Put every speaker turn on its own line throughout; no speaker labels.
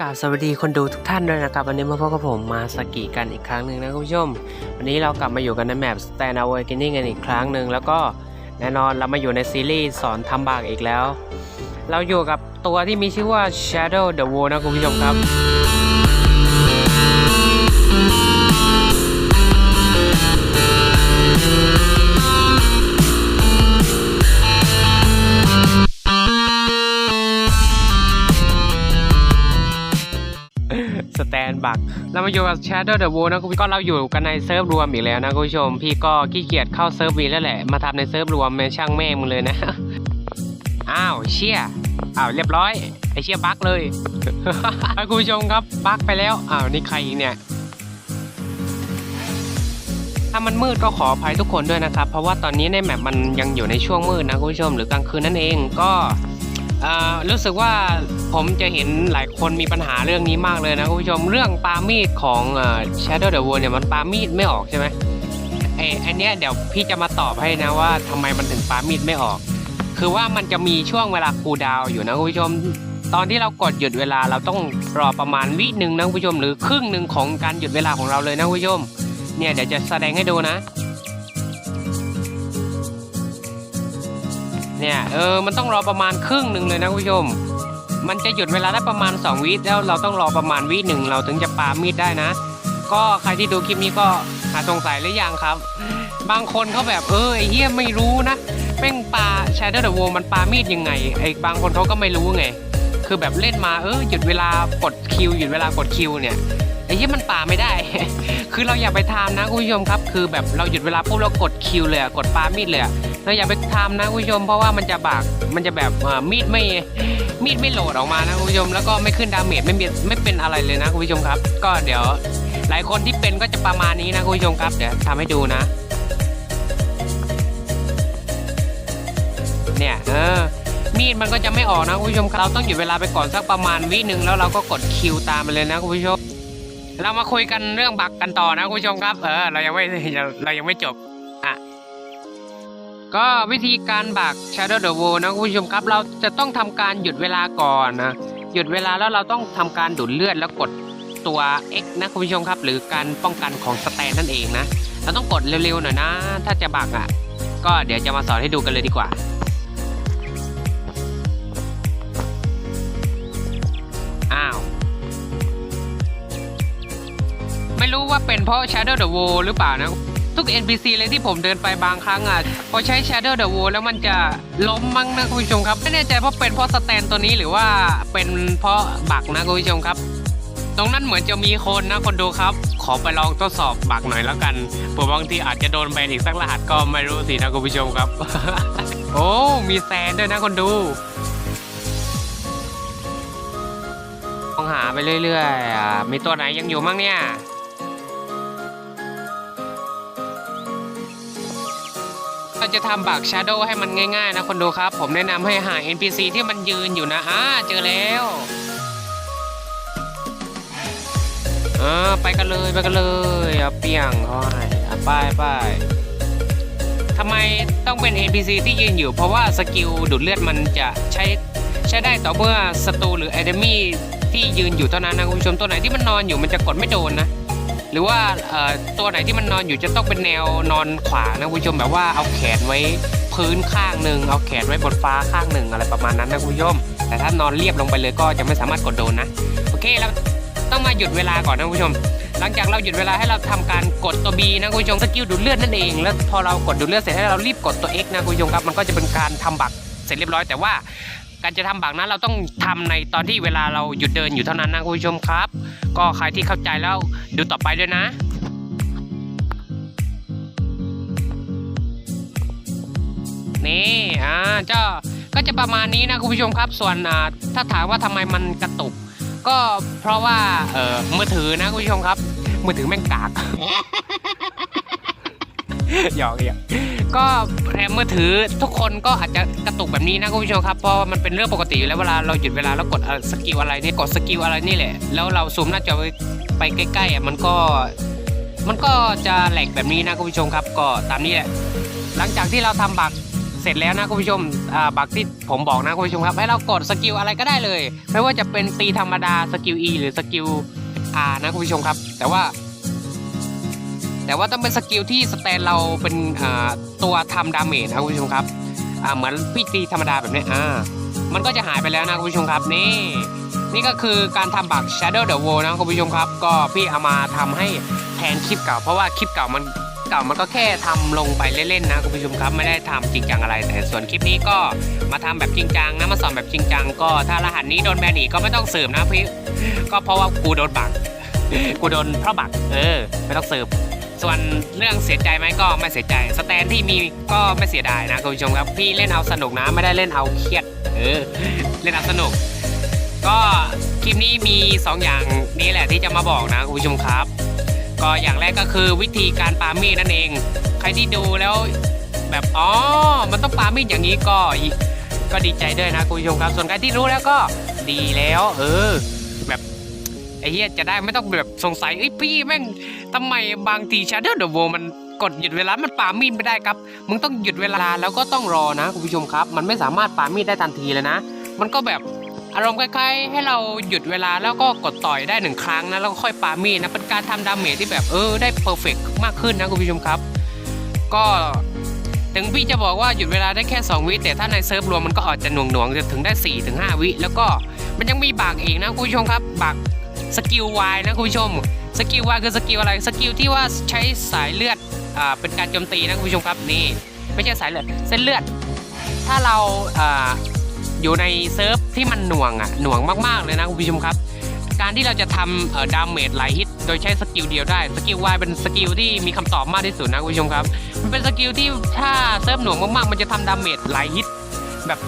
กราบสวัสดีคนดูทุกท่านด้วยนะครับ วันนี้มาพบกับผมมาสกิกันอีกครั้งหนึ่งนะคุณผู้ชม วันนี้เรากลับมาอยู่กันในแมป Stand Awakening กันอีกครั้งหนึ่งแล้วก็แน่นอนเรามาอยู่ในซีรีส์สอนทำบากอีกแล้ว เราอยู่กับตัวที่มีชื่อว่า Shadow the Wall นะคุณผู้ชมครับ บักเรามาอยู่กับ Shadow the Wall นะคุณผู้ชมก็เราอยู่กันในเซิร์ฟรวมอีกแล้วนะคุณผู้ชม พี่ก็ขี้เกียจเข้าเซิร์ฟวีแล้วแหละ มาทำในเซิร์ฟรวมแม่ช่างแม่มึงเลยนะ อ้าวเชี่ยอ้าวเรียบร้อยไอเชี่ยบักเลยคุณผู้ชมครับบักไปแล้วอ้าวนี่ใครเนี่ยถ้ามันมืดก็ขออภัยทุกคนด้วยนะครับ เพราะว่าตอนนี้ในแมปมันยังอยู่ในช่วงมืดนะคุณผู้ชมหรือกลางคืนนั่นเองก็ รู้สึกว่าผมจะเห็นหลายคนมีปัญหาเรื่องนี้มากเลยนะคุณผู้ชมเรื่องปามีดของเอ่อ Shadow the World เนี่ยมันปามีดไม่ออกใช่ไหมไอ้ไอันเนี้ยเดี๋ยวพี่จะมาตอบให้นะว่าทำไมมันถึงปามีดไม่ออก คือว่ามันจะมีช่วงเวลาคูลดาวน์อยู่นะคุณผู้ชม ตอนที่เรากดหยุดเวลาเราต้องรอประมาณวิหนึ่งนะคุณผู้ชมหรือครึ่งหนึ่งของการหยุดเวลาของเราเลยนะคุณผู้ชมเนี่ยเดี๋ยวจะแสดงให้ดูนะ เนี่ยเออมันต้องรอประมาณครึ่งหนึ่งเลยนะคุณผู้ชม มันจะหยุดเวลาได้ประมาณ 2 วิแล้วเราต้องรอประมาณวิหนึ่งเราถึงจะปามีดได้นะ ก็ใครที่ดูคลิปนี้ก็หาสงสัยหรือยังครับ บางคนเขาแบบเออไอ้เหี้ยไม่รู้นะแม่งปา Shadow the World มันปามีดยังไงไอ้บางคนเขาก็ไม่รู้ไง คือแบบเล่นมาเออหยุดเวลากดคิวหยุดเวลากดคิวเนี่ยไอ้เหี้ยมันปาไม่ได้ คือเราอย่าไปทำนะคุณผู้ชมครับ คือแบบเราหยุดเวลาปุ๊บเรากดคิวเลยกดปามีดเลย อะเราอย่าไปทำนะคุณผู้ชมเพราะว่ามันจะบากมันจะแบบมีดไม่มีดไม่โหลดออกมานะคุณผู้ชมแล้วก็ไม่ขึ้นดาเมจไม่มีไม่เป็นอะไรเลยนะคุณผู้ชมครับ ก็เดี๋ยวหลายคนที่เป็นก็จะประมาณนี้นะคุณผู้ชมครับเดี๋ยวทำให้ดูนะ เนี่ยเออมีดมันก็จะไม่ออกนะคุณผู้ชมเราต้องหยุดเวลาไปก่อนสักประมาณวิหนึ่งแล้วเราก็กดคิวตามไปเลยนะคุณผู้ชม เรามาคุยกันเรื่องบักกันต่อนะคุณผู้ชมครับ เออเรายังไม่เรายังไม่จบ ก็วิธีการบัก Shadow the w o l นะคุณผู้ชมครับ เราจะต้องทำการหยุดเวลาก่อนนะ หยุดเวลาแล้วเราต้องทำการดูดเลือดแล้วกดตัว X นะคุณผู้ชมครับ หรือการป้องกันของสแตนนั่นเองนะ เราต้องกดเร็วๆหน่อยนะ ถ้าจะบักอะ ก็เดี๋ยวจะมาสอนให้ดูกันเลยดีกว่าอ้าวไม่รู้ว่าเป็นเพราะ Shadow the Wall หรือเปล่านะ ทุก NPC เลยที่ผมเดินไปบางครั้งอะพอใช้ Shadow the Wall แล้วมันจะล้มมั้งนะคุณผู้ชมครับ ไม่แน่ใจเพราะเป็นเพราะสแตนตัวนี้หรือว่าเป็นเพราะบักนะคุณผู้ชมครับ ตรงนั้นเหมือนจะมีคนนะคนดูครับ ขอไปลองทดสอบบักหน่อยแล้วกันเผื่อบางทีอาจจะโดนแบนอีกสักรหัสก็ไม่รู้สินะคุณผู้ชมครับ โอ้มีแซนด้วยนะคนดูมองหาไปเรื่อยๆอะมีตัวไหนยังอยู่มั่งเนี่ย เราจะทำบัก Shadow ให้มันง่ายๆนะคนดูครับ ผมแนะนำให้หา NPC ที่มันยืนอยู่นะอ่าเจอแล้วเออไปกันเลยไปกันเลยเอาเปียงเขาให้อะไปไปทำไมต้องเป็น NPC ที่ยืนอยู่ เพราะว่าสกิลดูดเลือดมันจะใช้ใช้ได้ต่อเมื่อศัตรูหรือ enemy ที่ยืนอยู่เท่านั้นนะคุณผู้ชมตัวไหนที่มันนอนอยู่มันจะกดไม่โดนนะ หรือว่าตัวไหนที่มันนอนอยู่จะต้องเป็นแนวนอนขวางนะคุณผู้ชมแบบว่าเอาแขนไว้พื้นข้างหนึ่งเอาแขนไว้บนฟ้าข้างหนึ่งอะไรประมาณนั้นนะคุณผู้ชมแต่ถ้านอนเรียบลงไปเลยก็จะไม่สามารถกดโดนนะโอเคเราต้องมาหยุดเวลาก่อนนะคุณผู้ชม หลังจากเราหยุดเวลาให้เราทำการกดตัว B นะคุณผู้ชมสกิลดูดเลือดนั่นเอง แล้วพอเรากดดูดเลือดเสร็จให้เรารีบกดตัว X นะคุณผู้ชมครับมันก็จะเป็นการทำบักเสร็จเรียบร้อยแต่ว่า การจะทำบักนั้นเราต้องทำในตอนที่เวลาเราหยุดเดินอยู่เท่านั้นนะคุณผู้ชมครับ ก็ใครที่เข้าใจแล้วดูต่อไปด้วยนะนี่อ่าเจ้าก็จะประมาณนี้นะคุณผู้ชมครับ ส่วนอ่าถ้าถามว่าทำไมมันกระตุก ก็เพราะว่าเออมือถือนะคุณผู้ชมครับ มือถือแม่งกาก หยอกหยอกก็แรมมือถือทุกคนก็อาจจะกระตุกแบบนี้นะคุณผู้ชมครับเพราะมันเป็นเรื่องปกติอยู่แล้วเวลาเราหยุดเวลาแล้วกดสกิลอะไรเนี่ยกดสกิลอะไรนี่แหละ แล้วเราซูมหน้าจอไปใกล้ๆอะมันก็มันก็จะแหลกแบบนี้นะคุณผู้ชมครับ ก็ตามนี้แหละหลังจากที่เราทำบักเสร็จแล้วนะคุณผู้ชมบักที่ผมบอกนะคุณผู้ชมครับ ให้เรากดสกิลอะไรก็ได้เลย ไม่ว่าจะเป็นตีธรรมดาสกิล E หรือสกิล R นะคุณผู้ชมครับ แต่ว่า แต่ว่าต้องเป็นสกิลที่สแตนเราเป็นตัวทำดาเมจนะคุณผู้ชมครับเหมือนพี่ตีธรรมดาแบบนี้อ่ามันก็จะหายไปแล้วนะคุณผู้ชมครับนี่นี่ก็คือการทำบัก Shadow the Wall นะคุณผู้ชมครับ ก็พี่เอามาทำให้แทนคลิปเก่า เพราะว่าคลิปเก่ามันเก่ามันก็แค่ทำลงไปเล่นๆนะคุณผู้ชมครับไม่ได้ทำจริงจังอะไร แต่ส่วนคลิปนี้ก็มาทำแบบจริงจังนะมาสอนแบบจริงจังก็ถ้ารหัสนี้โดนแบนอีกก็ไม่ต้องสืบนะพี่ก็เพราะว่ากูโดนบักกูโดนเพราะบักเออไม่ต้องสืบ ส่วนเรื่องเสียใจไหมก็ไม่เสียใจ สแตนที่มีก็ไม่เสียดายนะคุณผู้ชมครับ พี่เล่นเอาสนุกนะไม่ได้เล่นเอาเครียด เออ เล่นเอาสนุก ก็คลิปนี้มี 2 อย่างนี้แหละที่จะมาบอกนะคุณผู้ชมครับ ก็อย่างแรกก็คือวิธีการปามีดนั่นเอง ใครที่ดูแล้วแบบอ๋อ มันต้องปามีดอย่างนี้ก็ก็ดีใจด้วยนะคุณผู้ชมครับ ส่วนใครที่รู้แล้วก็ดีแล้ว เออ ไอ้เหี้ยจะได้ไม่ต้องแบบสงสัยเอ้ยพี่แม่งทำไมบางทีชาเดอร์เดอะโวมันกดหยุดเวลา มันปามีดไม่ได้ครับ มึงต้องหยุดเวลาแล้วก็ต้องรอนะคุณผู้ชมครับ มันไม่สามารถปามีดได้ทันทีเลยนะ มันก็แบบอารมณ์คล้ายๆให้เราหยุดเวลาแล้วก็กดต่อยได้หนึ่งครั้งนะแล้วก็ค่อยปามีดนะเป็นการทำดาเมจที่แบบเออได้เพอร์เฟกมากขึ้นนะคุณผู้ชมครับ ก็ถึงพี่จะบอกว่าหยุดเวลาได้แค่ 2 วิแต่ถ้าในเซิร์ฟรวมมันก็อาจจะหน่วงหน่วงๆจะถึงได้4ถึง5วิแล้วก็มันยังมีบักอีกนะคุณผู้ชมครับบัก สกิล Y นะคุณผู้ชม สกิล Y คือสกิลอะไร สกิลที่ว่าใช้สายเลือดอ่าเป็นการโจมตีนะคุณผู้ชมครับนี่ไม่ใช่สายเลือดเส้นเลือด ถ้าเราอ่าอยู่ในเซิร์ฟที่มันหน่วงอะหน่วงมากๆเลยนะคุณผู้ชมครับ การที่เราจะทำเอ่อดาเมจหลายฮิตโดยใช้สกิลเดียวได้สกิล Y เป็นสกิลที่มีคำตอบมากที่สุดนะคุณผู้ชมครับ มันเป็นสกิลที่ถ้าเซิร์ฟหน่วงมากๆ มันจะทำดาเมจหลายฮิตแบบ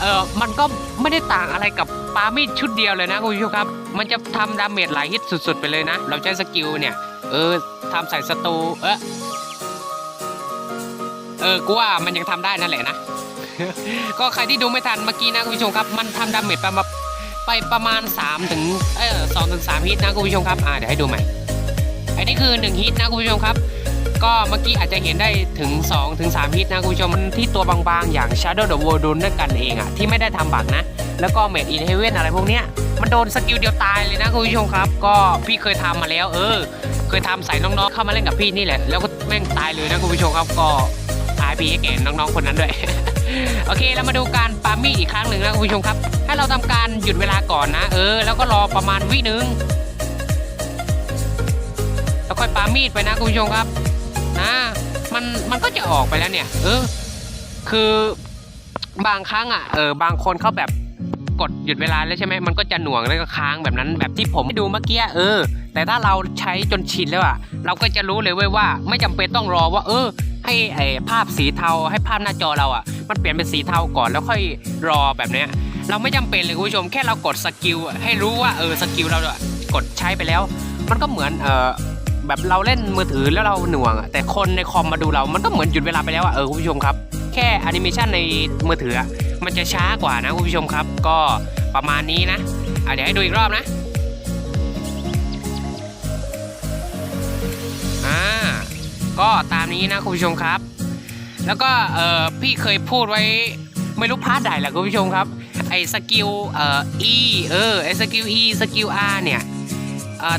เออมันก็ไม่ได้ต่างอะไรกับปามีดชุดเดียวเลยนะคุณผู้ชมครับ มันจะทำดาเมจหลายฮิตสุด ๆ ไปเลยนะ เราใช้สกิลเนี่ย เออทำใส่ศัตรูเออเออกูว่ามันยังทำได้นั่นแหละนะ ก็ใครที่ดูไม่ทันเมื่อกี้นะคุณผู้ชมครับ มันทำดาเมจไปมาไปประมาณ 3 ถึงเออสองถึงสามฮิตนะคุณผู้ชมครับ อ่าเดี๋ยวให้ดูใหม่อ้นี่คือ 1 ฮิตนะคุณผู้ชมครับ ก็เมื่อกี้อาจจะเห็นได้ถึง2ถึงฮิตนะคุณผู้ชมที่ตัวบางๆ อย่าง Shadow the World โดนด้วยกันเองอะที่ไม่ได้ทำบักนะ แล้วก็ Made in Heaven อะไรพวกเนี้ยมันโดนสกิลเดียวตายเลยนะคุณผู้ชมครับ ก็พี่เคยทำมาแล้ว เออ เคยทำใส่น้องๆเข้ามาเล่นกับพี่นี่แหละ แล้วก็แม่งตายเลยนะคุณผู้ชมครับก็ RP ให้แก่น้องๆคนนั้นด้วยโอเคเรามาดูการปามีดอีกครั้งหนึ่งนะคุณผู้ชมครับ ให้เราทำการหยุดเวลาก่อนนะ เออ แล้วก็รอประมาณวินึงแล้วค่อยปามีดไปนะคุณผู้ชมครับ นะ มันมันก็จะออกไปแล้วเนี่ย เออ คือบางครั้งอะเออบางคนเขาแบบกดหยุดเวลาแล้วใช่ไหมมันก็จะหน่วงแล้วก็ค้างแบบนั้น แบบที่ผมดูเมื่อกี้เออ แต่ถ้าเราใช้จนชินแล้วอะ เราก็จะรู้เลยเว้ยว่า ไม่จำเป็นต้องรอว่า เออ ให้ไอภาพสีเทาให้ภาพหน้าจอเราอะ มันเปลี่ยนเป็นสีเทาก่อนแล้วค่อยรอแบบเนี้ย เราไม่จำเป็นเลยคุณผู้ชมแค่เรากดสกิลให้รู้ว่าเออสกิลเราอะกดใช้ไปแล้ว มันก็เหมือนเออ แบบเราเล่นมือถือแล้วเราหน่วงอะแต่คนในคอมมาดูเรา มันก็เหมือนหยุดเวลาไปแล้วอะเออคุณผู้ชมครับ แค่แอนิเมชันในมือถือมันจะช้ากว่านะคุณผู้ชมครับ ก็ประมาณนี้นะเดี๋ยวให้ดูอีกรอบนะอ่าก็ตามนี้นะคุณผู้ชมครับ แล้วก็เออพี่เคยพูดไว้ไม่รู้พลาร์ทใดแหละคุณผู้ชมครับไอ้สกิลเอ่อ E เออไอ้สกิล E สกิล R เนี่ย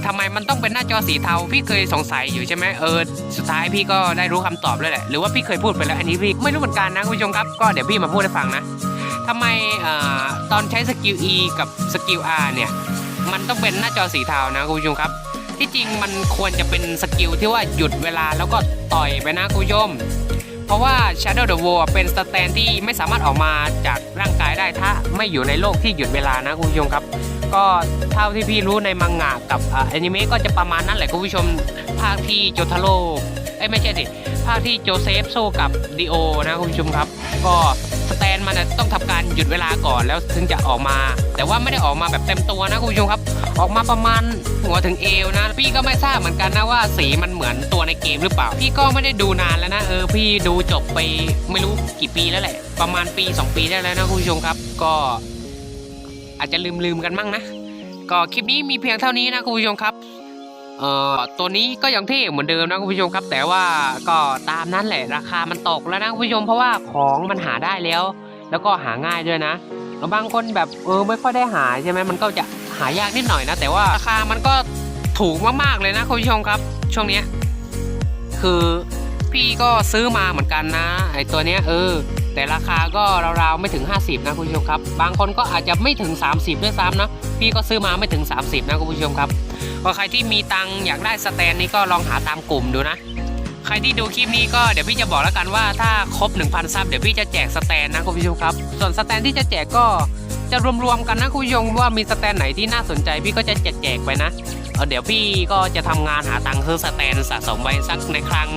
ทำไมมันต้องเป็นหน้าจอสีเทาพี่เคยสงสัยอยู่ใช่ไหมเออสุดท้ายพี่ก็ได้รู้คำตอบแล้วแหละหรือว่าพี่เคยพูดไปแล้วอันนี้พี่ไม่รู้เหมือนกันนะคุณผู้ชมครับก็เดี๋ยวพี่มาพูดให้ฟังนะทำไมอตอนใช้สกิล E กับสกิล R เนี่ยมันต้องเป็นหน้าจอสีเทานะคุณผู้ชมครับ ที่จริงมันควรจะเป็นสกิลที่ว่าหยุดเวลาแล้วก็ต่อยไปนะคุณผู้ชมเพราะว่า Shadow the War เป็นสแตนที่ไม่สามารถออกมาจากร่างกายได้ถ้าไม่อยู่ในโลกที่หยุดเวลานะคุณผู้ชมครับ ก็เท่าที่พี่รู้ในมังงะกับอ่าอนิเมะก็จะประมาณนั้นแหละคุณผู้ชมภาคที่โจทาโร่เอ้ยไม่ใช่สิภาคที่โจเซฟโซกับดิโอนะคุณผู้ชมครับ ก็สแตนมันต้องทำการหยุดเวลาก่อนแล้วถึงจะออกมา แต่ว่าไม่ได้ออกมาแบบเต็มตัวนะคุณผู้ชมครับ ออกมาประมาณหัวถึงเอวนะ พี่ก็ไม่ทราบเหมือนกันนะว่าสีมันเหมือนตัวในเกมหรือเปล่า พี่ก็ไม่ได้ดูนานแล้วนะเออพี่ดูจบไปไม่รู้กี่ปีแล้วแหละ ประมาณปี 2 ปีได้แล้วนะคุณผู้ชมครับ ก็ อาจจะลืมลืมๆกันมั่งนะ ก็คลิปนี้มีเพียงเท่านี้นะคุณผู้ชมครับเอ่อตัวนี้ก็ยังเท่เหมือนเดิมนะคุณผู้ชมครับ แต่ว่าก็ตามนั้นแหละราคามันตกแล้วนะคุณผู้ชมเพราะว่าของมันหาได้แล้ว แล้วก็หาง่ายด้วยนะแล้วบางคนแบบเออไม่ค่อยได้หาใช่ไหมมันก็จะหายากนิดหน่อยนะ แต่ว่าราคามันก็ถูกมากๆเลยนะคุณผู้ชมครับ ช่วงเนี้ยคือพี่ก็ซื้อมาเหมือนกันนะไอตัวเนี้ยเออ แต่ราคาก็ราวๆไม่ถึง 50 นะคุณผู้ชมครับ บางคนก็อาจจะไม่ถึง 30 ด้วยซ้ำนะ พี่ก็ซื้อมาไม่ถึง 30 นะคุณผู้ชมครับก็ใครที่มีตังค์อยากได้สแตนนี้ก็ลองหาตามกลุ่มดูนะ ใครที่ดูคลิปนี้ก็เดี๋ยวพี่จะบอกแล้วกันว่าถ้าครบ 1,000ซับเดี๋ยวพี่จะแจกสแตนนะคุณผู้ชมครับ ส่วนสแตนที่จะแจกก็จะรวมๆกันนะคุณผู้ชมว่ามีสแตนไหนที่น่าสนใจพี่ก็จะแจกๆไปนะเเดี๋ยวพี่ก็จะทำงานหาตังค์ซื้อสแตนสะสมไว้สักในครั้ง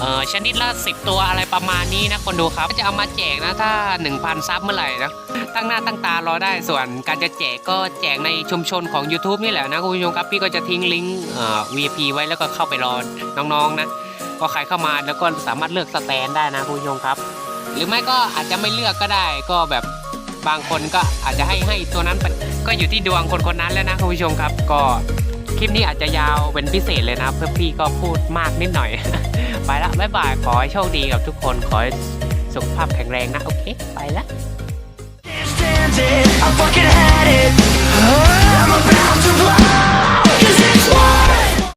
เออชนิดละ 10 ตัวอะไรประมาณนี้นะคนดูครับก็จะเอามาแจกนะถ้า 1,000 ซับเมื่อไหร่นะตั้งหน้าตั้งตารอได้ส่วนการจะแจกก็แจกในชุมชนของ YouTube นี่แหละนะคุณผู้ชมครับพี่ก็จะทิ้งลิงก์เอ่อ VIP ไว้แล้วก็เข้าไปรอน้องๆนะก็ใครเข้ามาแล้วก็สามารถเลือกสแตนได้นะคุณผู้ชมครับ หรือไม่ก็อาจจะไม่เลือกก็ได้ก็แบบบางคนก็อาจจะให้ให้ตัวนั้นก็อยู่ที่ดวงคนคนนั้นแล้วนะคุณผู้ชมครับ ก็ คลิปนี้อาจจะยาวเป็นพิเศษเลยนะ เพื่อพี่ก็พูดมากนิดหน่อย ไปละบ๊ายบาย ขอให้โชคดีกับทุกคน ขอให้สุขภาพแข็งแรงนะ โอเค ไปละ
I fucking had it. I'm about to blow. Cause it's wild.